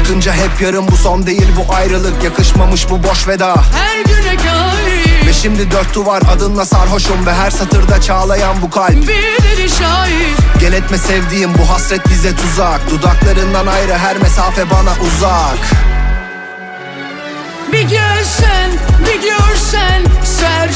Bakınca hep yarım bu son değil bu ayrılık. Yakışmamış bu boş veda. Her güne kair Ve şimdi dört duvar adınla sarhoşum Ve her satırda çağlayan bu kalp. Birileri şahit. Gel etme sevdiğim bu hasret bize tuzak. Dudaklarından ayrı her mesafe bana uzak. Bir gelsen bir görsen Sersefil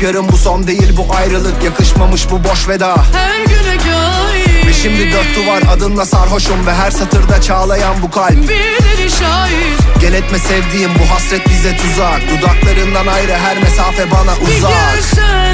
hep yarım bu son değil bu ayrılık. Yakışmamış bu boş veda. Her güne kair Ve şimdi dört duvar adınla sarhoşum Ve her satırda çağlayan bu kalp. Birileri şahit. Gel etme sevdiğim bu hasret bize tuzak. Dudaklarından ayrı her mesafe bana Bir uzak. bir görsen